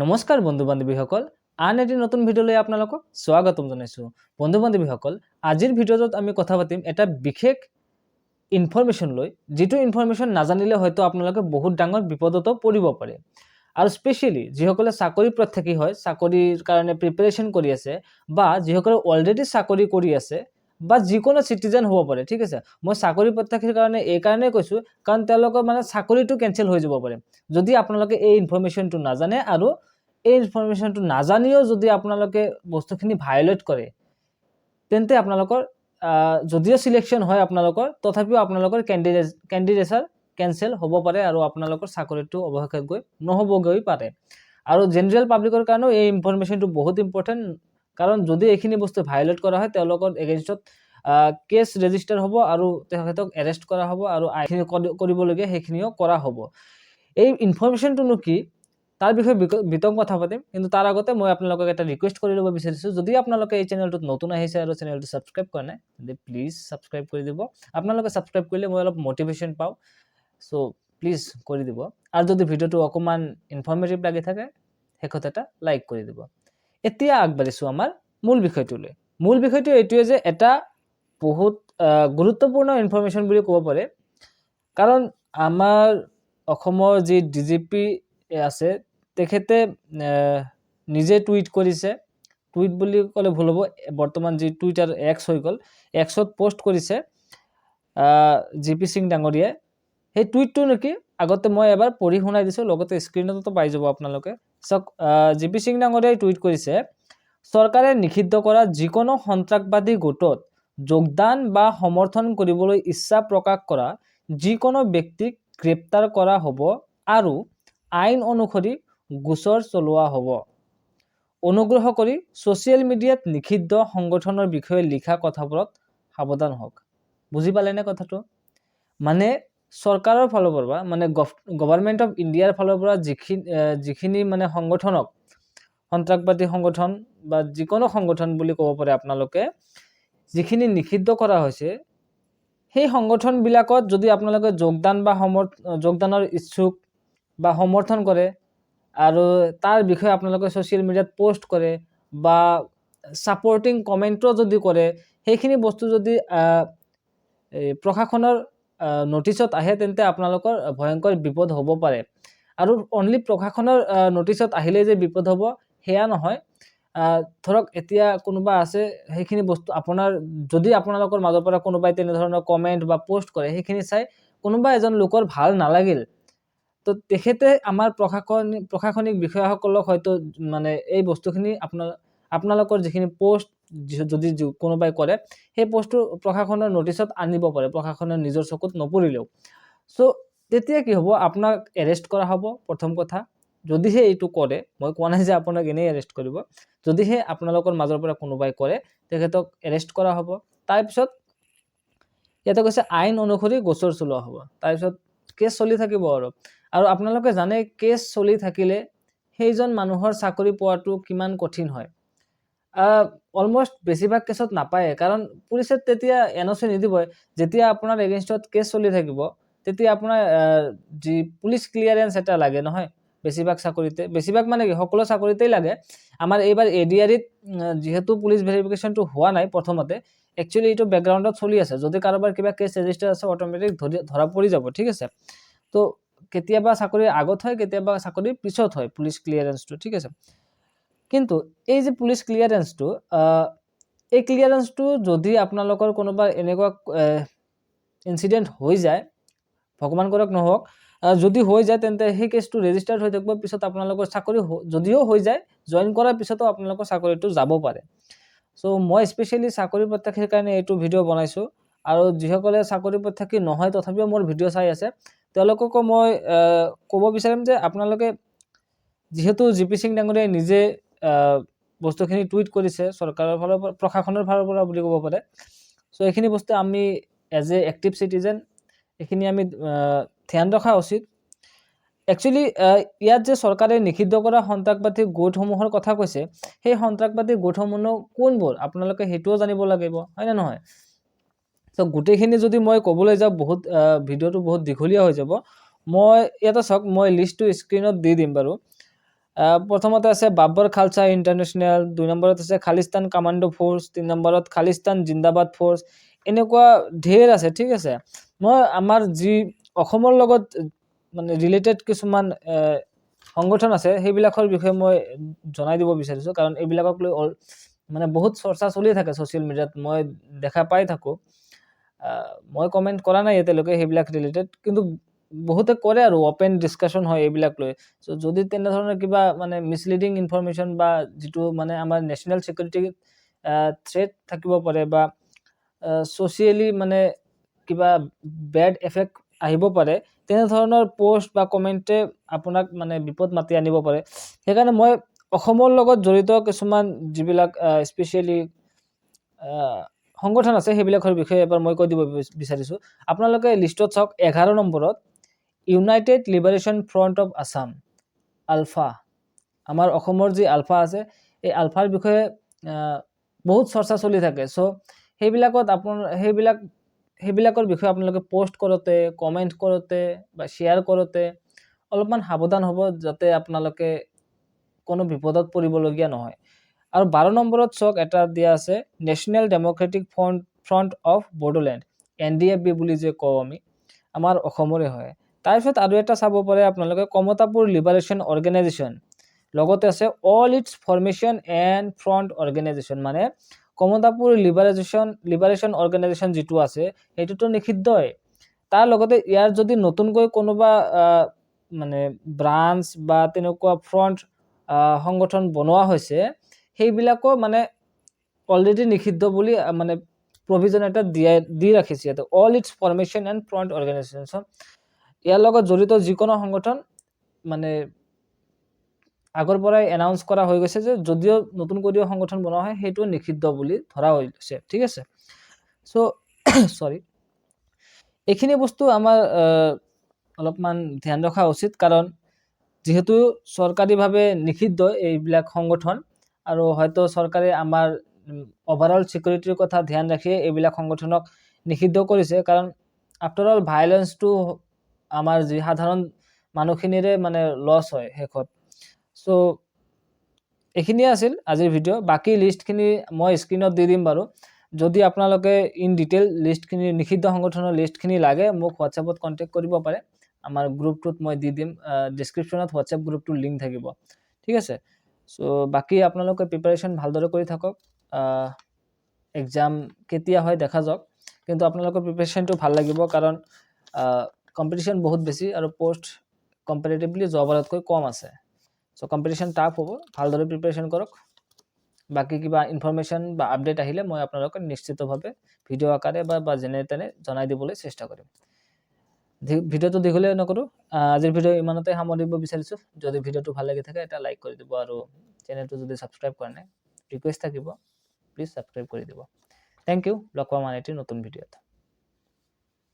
নমস্কাৰ বন্ধু বান্ধৱীসকল আন এটি নতুন ভিডিঅ'লৈ আপোনালোকক স্বাগতম জনাইছোঁ। বন্ধু বান্ধৱীসকল আজিৰ ভিডিঅ'টোত আমি কথা পাতিম এটা বিশেষ ইনফৰ্মেশ্যন লৈ, যিটো ইনফৰ্মেশ্যন নাজানিলে হয়তো আপোনালোকে বহুত ডাঙৰ বিপদতো পৰিব পাৰে। আৰু স্পেচিয়েলি যিসকলে চাকৰি প্ৰত্যাশী হয়, চাকৰিৰ কাৰণে প্ৰিপেৰেশ্যন কৰি আছে, বা যিসকলে অলৰেডি চাকৰি কৰি আছে, বা যিকোনো চিটিজেন হ'ব পাৰে, ঠিক আছে? মই চাকৰি প্ৰত্যাশীৰ কাৰণে এইকাৰণেই কৈছোঁ, কাৰণ তেওঁলোকৰ মানে চাকৰিটো কেঞ্চেল হৈ যাব পাৰে। যদি আপোনালোকে এই ইনফৰ্মেশ্যনটো নাজানে আৰু এই ইনফৰ্মেশ্যনটো নাজানিও যদি আপোনালোকে বস্তুখিনি ভায়লেট কৰে, তেন্তে আপোনালোকৰ যদিও চিলেকশ্যন হয় আপোনালোকৰ, তথাপিও আপোনালোকৰ কেণ্ডিডেট কেণ্ডিডেটছাৰ কেঞ্চেল হ'ব পাৰে আৰু আপোনালোকৰ চাকৰিটো অৱশেষত গৈ নহ'বগৈ পাৰে। আৰু জেনেৰেল পাব্লিকৰ কাৰণেও এই ইনফৰ্মেশ্যনটো বহুত ইম্পৰ্টেণ্ট কাৰণ যদি এইখিনি বস্তু ভায়লেট কৰা হয়, তেওঁলোকৰ এগেইনষ্টত কেছ ৰেজিষ্টাৰ হ'ব আৰু তেখেতক এৰেষ্ট কৰা হ'ব আৰু আইনখিনি কৰি- কৰিবলগীয়া সেইখিনিও কৰা হ'ব। এই ইনফৰ্মেশ্যনটোনো কি? তাৰ বিষয়ে বিতং কথা পাতিম। কিন্তু তাৰ আগতে মই আপোনালোকক এটা ৰিকুৱেষ্ট কৰি ল'ব বিচাৰিছোঁ। যদি আপোনালোকে এই চেনেলটোত নতুন আহিছে আৰু চেনেলটো ছাবস্ক্ৰাইব কৰা নাই প্লিজ ছাবস্ক্ৰাইব কৰি দিব। আপোনালোকে ছাবস্ক্ৰাইব কৰিলে মই অলপ মটিভেশ্যন পাওঁ। চ' প্লিজ কৰি দিব। আৰু যদি ভিডিঅ'টো অকণমান ইনফৰ্মেটিভ লাগি থাকে শেষত এটা লাইক কৰি দিব। এতিয়া আগবাঢ়িছোঁ আমাৰ মূল বিষয়টোলৈ। মূল বিষয়টো এইটোৱে যে এটা বহুত গুৰুত্বপূৰ্ণ ইনফৰ্মেশ্যন বুলি ক'ব পাৰে। কাৰণ আমাৰ অসমৰ যি ডি জি পি আছে তেখেতে নিজে টুইট কৰিছে টুইট বুলি ক'লে ভুল হ'ব, বৰ্তমান যি টুইটাৰ এক্স হৈ গ'ল এক্সত পষ্ট কৰিছে জি পি সিং ডাঙৰীয়াই। সেই টুইটটো নেকি, আগতে মই এবাৰ পঢ়ি শুনাই দিছোঁ, লগতে স্ক্ৰীণতো পাই যাব আপোনালোকে। চাওক জি পি সিং ডাঙৰীয়াই টুইট কৰিছে চৰকাৰে নিষিদ্ধ কৰা যিকোনো সন্ত্ৰাসবাদী গোটত যোগদান বা সমৰ্থন কৰিবলৈ ইচ্ছা প্ৰকাশ কৰা যিকোনো ব্যক্তিক গ্ৰেপ্তাৰ কৰা হ'ব আৰু আইন অনুসৰি গোচৰ চলোৱা হ'ব। অনুগ্ৰহ কৰি ছ'চিয়েল মিডিয়াত নিষিদ্ধ সংগঠনৰ বিষয়ে লিখা কথাবোৰত সাৱধান হওক। বুজি পালেনে কথাটো? মানে চৰকাৰৰ ফালৰ পৰা মানে গভৰ্ণমেণ্ট অফ ইণ্ডিয়াৰ ফালৰ পৰা যিখিনি যিখিনি মানে সংগঠনক, সন্ত্ৰাসবাদী সংগঠন বা যিকোনো সংগঠন বুলি ক'ব পাৰে আপোনালোকে, যিখিনি নিষিদ্ধ কৰা হৈছে, সেই সংগঠনবিলাকত যদি আপোনালোকে যোগদান বা সমৰ্থ, যোগদানৰ ইচ্ছুক বা সমৰ্থন কৰে আৰু তাৰ বিষয়ে আপোনালোকে ছ'চিয়েল মিডিয়াত পষ্ট কৰে বা ছাপৰ্টিং কমেণ্টো যদি কৰে, সেইখিনি বস্তু যদি প্ৰশাসনৰ নটিচত আহে, তেন্তে আপোনালোকৰ ভয়ংকৰ বিপদ হ'ব পাৰে। আৰু অনলি প্ৰশাসনৰ নটিচত আহিলেই যে বিপদ হ'ব, সেয়া নহয়। ধৰক, এতিয়া কোনোবা আছে, সেইখিনি বস্তু আপোনাৰ, যদি আপোনালোকৰ মাজৰ পৰা কোনোবাই তেনেধৰণৰ কমেণ্ট বা পষ্ট কৰে, সেইখিনি চাই কোনোবা এজন লোকৰ ভালো নালাগিল। তো তেখেতে আমাৰ প্ৰশাসনিক প্ৰশাসনিক বিষয়াসকলক হয়তো মানে এই বস্তুখিনি আপোনাৰ, আপোনালোকৰ যিখিনি পষ্ট যদি কোনোবাই কৰে, সেই পষ্টটো প্ৰশাসনৰ নটিচত আনিব পাৰে প্ৰশাসনৰ নিজৰ চকুত নপৰিলেও। চ' তেতিয়া কি হ'ব, আপোনাক এৰেষ্ট কৰা হ'ব, প্ৰথম কথা। যদিহে এইটো কৰে, মই কোৱা নাই যে আপোনাক এনেই এৰেষ্ট কৰিব। যদিহে আপোনালোকৰ মাজৰ পৰা কোনোবাই কৰে, তেখেতক এৰেষ্ট কৰা হ'ব। তাৰপিছত, ইয়াতে কৈছে, আইন অনুসৰি গোচৰ চলোৱা হ'ব। তাৰপিছত, কেছ চলি থাকিব আৰু। আৰু আপোনালোকে জানে কেছ চলি থাকিলে সেইজন মানুহৰ চাকৰি পোৱাটো কিমান কঠিন হয়। অলমষ্ট বেছিভাগ কেছত নাপায়ে। কাৰণ পুলিচে তেতিয়া এন অ' চি নিদিবই। যেতিয়া আপোনাৰ এগেইনষ্টত কেছ চলি থাকিব, তেতিয়া আপোনাৰ যি পুলিচ ক্লিয়াৰেঞ্চ এটা লাগে, নহয়? বেছিভাগ চাকৰিতে, বেছিভাগ মানে কি, সকলো চাকৰিতেই লাগে। আমাৰ এইবাৰ এ ডি আৰ ইত যিহেতু পুলিচ ভেৰিফিকেশ্যনটো হোৱা নাই প্ৰথমতে একচুৱেলি এইটো বেকগ্ৰাউণ্ডত চলি আছে। যদি কাৰোবাৰ কিবা কেছ ৰেজিষ্টাৰ আছে অট'মেটিক ধৰি, ধৰা পৰি যাব, ঠিক আছে? তো কেতিয়াবা চাকৰিৰ আগত হয়, কেতিয়াবা চাকৰিৰ পিছত হয় পুলিচ ক্লিয়াৰেঞ্চটো ঠিক আছে? কিন্তু এই যে পুলিচ ক্লিয়াৰেঞ্চটো এই ক্লিয়াৰেঞ্চটো যদি আপোনালোকৰ কোনোবা এনেকুৱা ইনচিডেণ্ট হৈ যায়, ভগৱান কৰক নহওক যদি হৈ যায় তেন্তে সেই কেছটো ৰেজিষ্টাৰ্ড হৈ থাকিব, পিছত আপোনালোকৰ চাকৰি যদিও হৈ যায় জইন কৰাৰ পিছতো আপোনালোকৰ চাকৰিটো যাব পাৰে। চ' মই স্পেচিয়েলি চাকৰি প্ৰত্যাশীৰ কাৰণে এইটো ভিডিঅ' বনাইছোঁ, আৰু যিসকলে চাকৰি প্ৰত্যাশী নহয়, তথাপিও মোৰ ভিডিঅ' চাই আছে তেওঁলোককো মই ক'ব বিচাৰিম যে আপোনালোকে যিহেতু জি পি সিং ডাঙৰীয়াই নিজে বস্তুখিনি টুইট কৰিছে চৰকাৰৰ ফালৰ পৰা, প্ৰশাসনৰ ফালৰ পৰা বুলি ক'ব পাৰে। চ' এইখিনি বস্তু আমি এজ এ এক্টিভ চিটিজেন এইখিনি আমি ধ্যান ৰখা উচিত। একচুৱেলি ইয়াত যে চৰকাৰে নিষিদ্ধ কৰা সন্ত্ৰাসবাদী গোটসমূহৰ কথা কৈছে, সেই সন্ত্ৰাসবাদী গোটসমূহ কোনবোৰ? আপোনালোকে সেইটোও জানিব লাগিব হয়নে নহয়? ত' গোটেইখিনি যদি মই ক'বলৈ যাওঁ, বহুত ভিডিঅ'টো বহুত দীঘলীয়া হৈ যাব। মই ইয়াতে চাওক, মই লিষ্টটো স্ক্ৰীণত দি দিম বাৰু। প্ৰথমতে আছে বাব্বৰ খালচা ইণ্টাৰনেশ্যনেল দুই নম্বৰত আছে খালিস্তান কামাণ্ডো ফ'ৰ্চ তিনি নম্বৰত খালিস্তান জিন্দাবাদ ফ'ৰ্চ এনেকুৱা ঢেৰ আছে, ঠিক আছে? মই আমাৰ যি অসমৰ লগত মানে ৰিলেটেড কিছুমান সংগঠন আছে, সেইবিলাকৰ বিষয়ে মই জনাই দিব বিচাৰিছোঁ। কাৰণ এইবিলাকক লৈ অল মানে বহুত চৰ্চা চলি থাকে ছ'চিয়েল মিডিয়াত মই দেখা পাই থাকোঁ। মই কমেণ্ট কৰা নাই এতিয়ালৈকে সেইবিলাক ৰিলেটেড কিন্তু বহুতে কৰে আৰু অ'পেন ডিছকাশ্যন হয় এইবিলাক লৈ। চ' যদি তেনেধৰণৰ কিবা মানে মিছলিডিং ইনফৰমেশ্যন বা যিটো মানে আমাৰ নেশ্যনেল ছিকিউৰিটি থ্ৰেট থাকিব পাৰে বা ছ'চিয়েলি মানে কিবা বেড এফেক্ট আহিব পাৰে, তেনেধৰণৰ পষ্ট বা কমেণ্টে আপোনাক মানে বিপদ মাতি আনিব পাৰে। সেইকাৰণে মই অসমৰ লগত জড়িত কিছুমান যিবিলাক স্পেচিয়েলি সংগঠন আছে সেইবিলাকৰ বিষয়ে এবাৰ মই কৈ দিব বিচাৰিছোঁ। আপোনালোকে লিষ্টত চাওক, এঘাৰ নম্বৰত, united liberation front of Assam ULFA. আমাৰ অসমৰ যি আলফা আছে, এই আলফাৰ বিষয়ে বহুত চৰ্চা চলি থাকে। চ' সেইবিলাকত আপোনাৰ সেইবিলাক, সেইবিলাকৰ বিষয়ে আপোনালোকে পষ্ট কৰোঁতে, কমেণ্ট কৰোঁতে বা শ্বেয়াৰ কৰোঁতে অলপমান সাৱধান হ'ব যাতে আপোনালোকে কোনো বিপদত পৰিবলগীয়া নহয়। আৰু বাৰ নম্বৰত চাওক এটা দিয়া আছে national democratic front front of Bodoland N D F B বুলি যে কওঁ আমি, আমাৰ অসমৰে হয়। তাৰপিছত আৰু এটা চাব পাৰে আপোনালোকে, কমতাপুৰ লিবাৰেশ্যন অৰ্গেনাইজেশ্যন লগতে আছে all its formation and front organisation মানে কমতাপুৰ লিবাৰেশ্যন লিবাৰেশ্যন অৰ্গেনাইজেশ্যন যিটো আছে, সেইটোতো নিষিদ্ধই। তাৰ লগতে ইয়াৰ যদি নতুনকৈ কোনোবা মানে ব্ৰাঞ্চ বা তেনেকুৱা ফ্ৰণ্ট সংগঠন বনোৱা হৈছে সেইবিলাকো মানে অলৰেডি নিষিদ্ধ বুলি মানে প্ৰভিজন এটা দিয়াই, দি ৰাখিছে ইয়াতে। All its formation and front organisation ইয়াৰ লগত জড়িত যিকোনো সংগঠন মানে আগৰ পৰাই এনাউন্স কৰা হৈ গৈছে যে যদিও নতুন কৰিও সংগঠন বনোৱা হয়, সেইটো নিষিদ্ধ বুলি ধৰা হৈছে ঠিক আছে? চ' চৰি এইখিনি বস্তু আমাৰ অলপমান ধ্যান ৰখা উচিত। কাৰণ, যিহেতু চৰকাৰীভাৱে নিষিদ্ধ এইবিলাক সংগঠন আৰু হয়তো চৰকাৰে আমাৰ অভাৰঅল ছিকিউৰিটিৰ কথা ধ্যান ৰাখিয়ে এইবিলাক সংগঠনক নিষিদ্ধ কৰিছে। কাৰণ আফটাৰ অল ভাইলেঞ্চটো আমাৰ যি সাধাৰণ মানুহখিনিৰে মানে লছ হয় শেষত। চ' এইখিনিয়ে আছিল আজিৰ ভিডিঅ' বাকী লিষ্টখিনি মই স্ক্ৰীণত দি দিম বাৰু। যদি আপোনালোকে ইন ডিটেইল লিষ্টখিনি নিষিদ্ধ সংগঠনৰ লিষ্টখিনি লাগে, মোক হোৱাটছএপত কণ্টেক্ট কৰিব পাৰে। আমাৰ গ্ৰুপটোত মই দি দিম ডিছক্ৰিপশ্যনত হোৱাটছএপ গ্ৰুপটোৰ লিংক থাকিব। ঠিক আছে? চ' বাকী আপোনালোকে প্ৰিপাৰেশ্যন ভালদৰে কৰি থাকক। এক্সাম কেতিয়া হয় দেখা যাওক। কিন্তু আপোনালোকৰ প্ৰিপাৰেশ্যনটো ভালো লাগিব কাৰণ কম্পিটিশ্যন বহুত বেছি আৰু পষ্ট কম্পেৰেটিভলি যোৱাবাৰতকৈ কম আছে। চ' কম্পিটিশ্যন টাফ হ'ব। ভালদৰে প্ৰিপাৰেশ্যন কৰক। বাকী কিবা ইনফৰমেশ্যন বা আপডেট আহিলে মই আপোনালোকক নিশ্চিতভাৱে ভিডিঅ' আকাৰে বা যেনে তেনে জনাই দিবলৈ চেষ্টা কৰিম। ভিডিঅ'টো দীঘলীয়া নকৰোঁ। আজিৰ ভিডিঅ' ইমানতে সামৰিব বিচাৰিছোঁ। যদি ভিডিঅ'টো ভালো লাগি থাকে, এটা লাইক কৰি দিব আৰু চেনেলটো যদি ছাবস্ক্ৰাইব কৰা নাই ৰিকুৱেষ্ট থাকিব প্লিজ ছাবস্ক্ৰাইব কৰি দিব। থেংক ইউ লগ পাম আন এটি নতুন ভিডিঅ'ত।